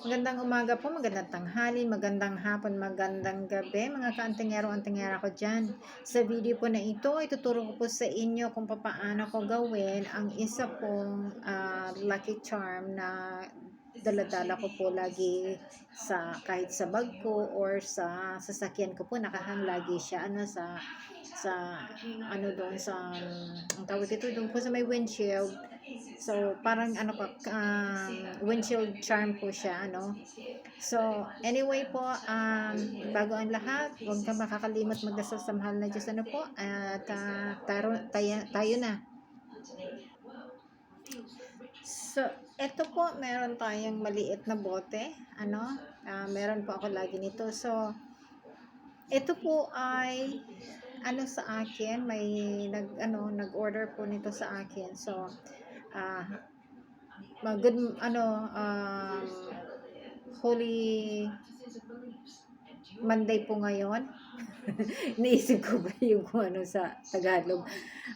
Magandang umaga po, magandang tanghali, magandang hapon, magandang gabi, mga kaantingero, antingera ko dyan. Sa video po na ito, ituturo ko po sa inyo kung paano ko gawin ang isa pong ah, lucky charm na daladala ko po lagi sa kahit sa bag ko or sa sasakyan ko po nakahang lagi siya ano sa sa ano doon sa ang tawag ito doon po sa may windshield So, parang ano pa, um, windshield charm po siya, ano. So, anyway po, um, bago ang lahat, huwag ka makakalimot magdasal sa mahal na Diyos, ano po, at uh, taro, tayo, tayo na. So, eto po, meron tayong maliit na bote, ano, ah, meron po ako lagi nito. So, ito po ay ano sa akin, may nag ano, nag-order po nito sa akin. So, uh, good ano um, Holy Monday po ngayon. Naisip ko ba yung kung ano sa Tagalog.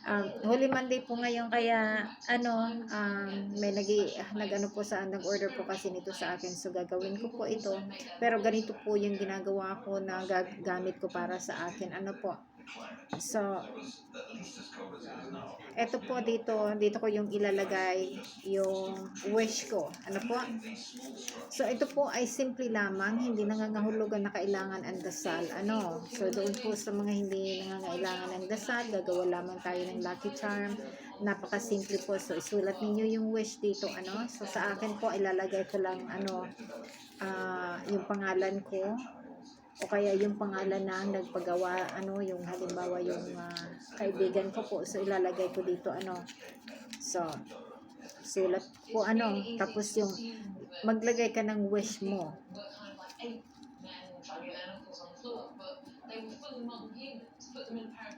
Um, Holy Monday po ngayon kaya ano um, may nag nagano po sa nag-order po kasi nito sa akin so gagawin ko po ito. Pero ganito po yung ginagawa ko na gagamit ko para sa akin. Ano po? So, eto po dito, dito ko yung ilalagay yung wish ko. Ano po? So, ito po ay simple lamang, hindi nangangahulugan na kailangan ang dasal. Ano? So, doon po sa mga hindi nangangailangan ng dasal, gagawa lamang tayo ng lucky charm. Napaka-simple po. So, isulat ninyo yung wish dito. Ano? So, sa akin po, ilalagay ko lang, ano, uh, yung pangalan ko o kaya yung pangalan na nagpagawa ano yung halimbawa yung uh, kaibigan ko po so ilalagay ko dito ano so sulat po ano tapos yung maglagay ka ng wish mo They were full of modern humans, put them in a pair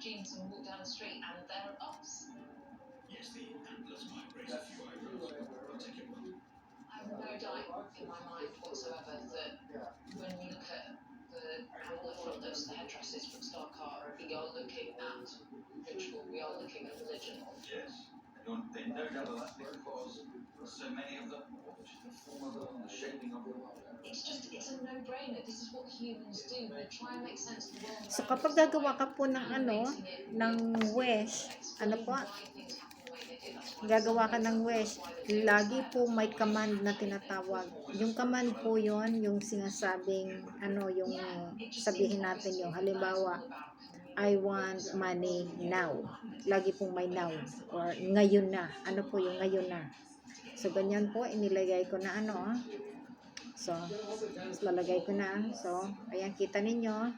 hamlet front those the headdresses from Starcar, we are looking at ritual, we are looking at religion. Yes. They don't, they no doubt that because so many of them, the form of them, the shaping of them. It's just, it's a no-brainer. This is what humans do. They try and make sense of the world so around kapag us. gagawa ka po ng ano ng wish ano po gagawa ka ng wish, lagi po may command na tinatawag. Yung command po yon yung sinasabing, ano, yung sabihin natin yung halimbawa, I want money now. Lagi pong may now. Or ngayon na. Ano po yung ngayon na. So, ganyan po, inilagay ko na ano, ah. So, lalagay ko na. So, ayan, kita ninyo.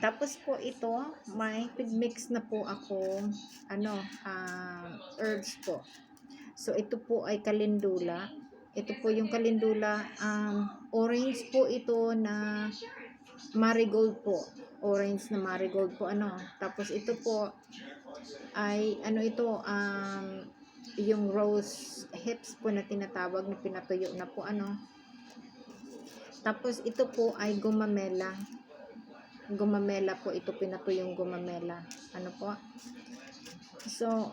Tapos po ito, may mix na po ako, ano, uh, herbs po. So, ito po ay kalendula. Ito po yung kalendula. Um, orange po ito na marigold po. Orange na marigold po, ano. Tapos ito po ay, ano ito, um, yung rose hips po na tinatawag na pinatuyo na po, ano. Tapos ito po ay gumamela gumamela po ito pinatuyong gumamela. Ano po? So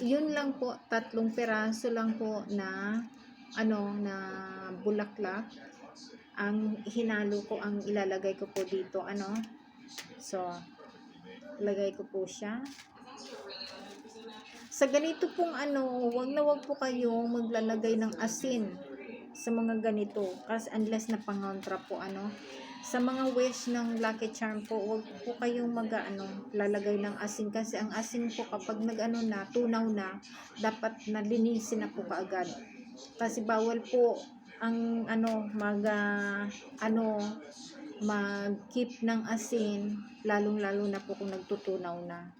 yun lang po tatlong piraso lang po na ano na bulaklak. Ang hinalo ko ang ilalagay ko po dito ano? So lagay ko po siya. Sa ganito pong ano wag na wag po kayong maglalagay ng asin sa mga ganito. Kasi unless na pangontra po ano sa mga wish ng Lucky Charm po, wag po kayong mag ano, lalagay ng asin kasi ang asin po kapag nag-ano na, tunaw na, dapat nalinisin na po kaagad. Kasi bawal po ang ano, mag uh, ano, mag-keep ng asin, lalong-lalo na po kung nagtutunaw na.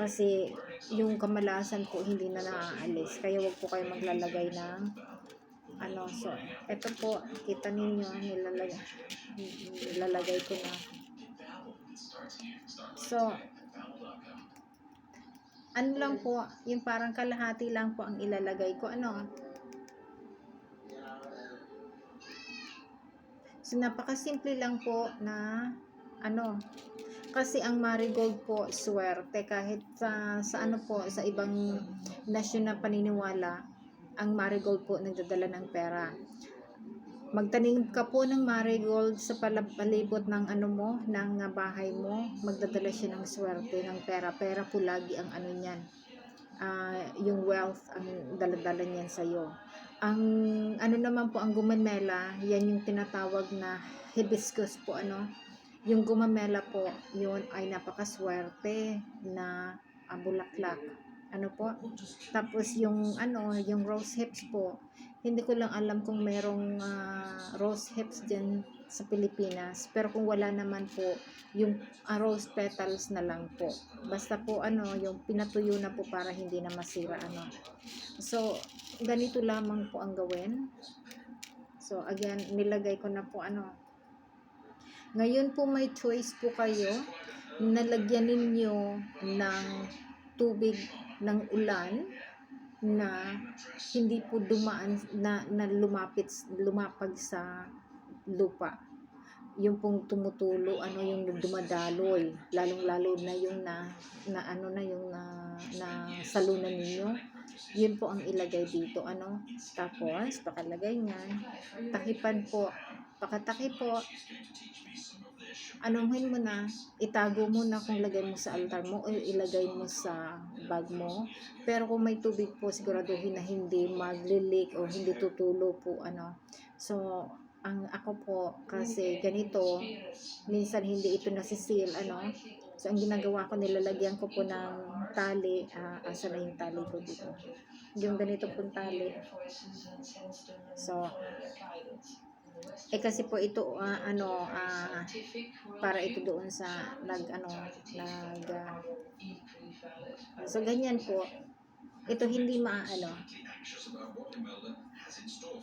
Kasi yung kamalasan po hindi na naaalis. Kaya wag po kayo maglalagay ng ano, so, ito po, kita ninyo, nilalagay, nilalagay ko na. So, ano lang po, yung parang kalahati lang po ang ilalagay ko, ano. So, napakasimple lang po na, ano, kasi ang marigold po, swerte, kahit sa, sa ano po, sa ibang nasyon na paniniwala, ang marigold po nagdadala ng pera. Magtanim ka po ng marigold sa palibot ng ano mo, ng ah, bahay mo. Magdadala siya ng swerte, ng pera. Pera po lagi ang ano niyan. Ah, yung wealth ang daladala niyan sa iyo. Ang ano naman po ang gumamela, yan yung tinatawag na hibiscus po ano. Yung gumamela po, yun ay napakaswerte na ah, bulaklak. Ano po? Tapos yung ano, yung rose hips po, hindi ko lang alam kung merong ah, rose hips dyan sa Pilipinas. Pero kung wala naman po, yung ah, rose petals na lang po. Basta po ano, yung pinatuyo na po para hindi na masira ano. So, ganito lamang po ang gawin. So, again, nilagay ko na po ano. Ngayon po may choice po kayo na lagyan ninyo ng tubig ng ulan na hindi po dumaan na, na lumapit lumapag sa lupa. Yung pong tumutulo ano yung dumadaloy lalong lalo na yung na, na ano na yung na, na salunan ninyo. Yun po ang ilagay dito ano? Tapos pakalagay niyan. Takipan po. Pakataki po anuhin mo na, itago mo na kung lagay mo sa altar mo o ilagay mo sa bag mo. Pero kung may tubig po, siguraduhin na hindi maglilik o hindi tutulo po ano. So, ang ako po kasi ganito, minsan hindi ito nasisil ano. So, ang ginagawa ko, nilalagyan ko po ng tali. Ah, asa na yung tali ko dito? Yung ganito pong tali. So, eh kasi po ito ah, ano ah, para ito doon sa nag ano nag ah, so ganyan po. Ito hindi maano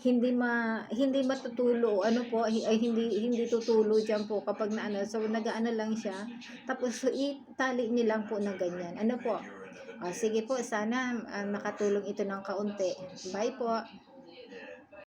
hindi ma hindi matutulo ano po ay hindi hindi tutulo diyan po kapag na ano so nagaano lang siya. Tapos so, itali niyo lang po na ganyan. Ano po? Ah, sige po sana ah, nakatulong ito ng kaunti. Bye po